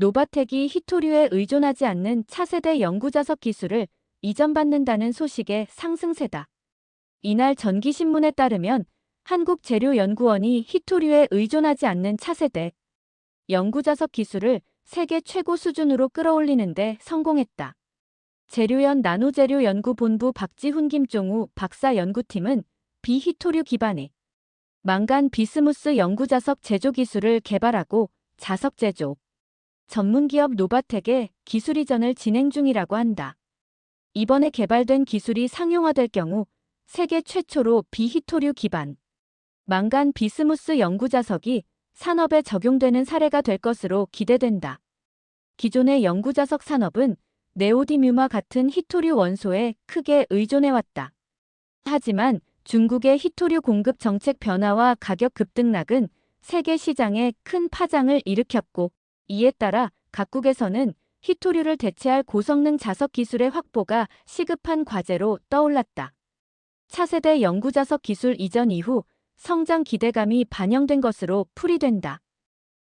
노바텍이 히토류에 의존하지 않는 차세대 연구자석 기술을 이전받는다는 소식에 상승세다. 이날 전기신문에 따르면 한국재료연구원이 히토류에 의존하지 않는 차세대 연구자석 기술을 세계 최고 수준으로 끌어올리는데 성공했다. 재료연 나노재료 연구본부 박지훈 김종우 박사 연구팀은 비히토류 기반의 망간 비스무스 연구자석 제조 기술을 개발하고 자석 제조 전문기업 노바텍에 기술 이전을 진행 중이라고 한다. 이번에 개발된 기술이 상용화될 경우 세계 최초로 비히토류 기반 망간 비스무스 연구자석이 산업에 적용되는 사례가 될 것으로 기대된다. 기존의 연구자석 산업은 네오디뮴과 같은 히토류 원소에 크게 의존해왔다. 하지만 중국의 히토류 공급 정책 변화와 가격 급등락은 세계 시장에 큰 파장을 일으켰고 이에 따라 각국에서는 히토류를 대체할 고성능 자석 기술의 확보가 시급한 과제로 떠올랐다. 차세대 연구자석 기술 이전 이후 성장 기대감이 반영된 것으로 풀이된다.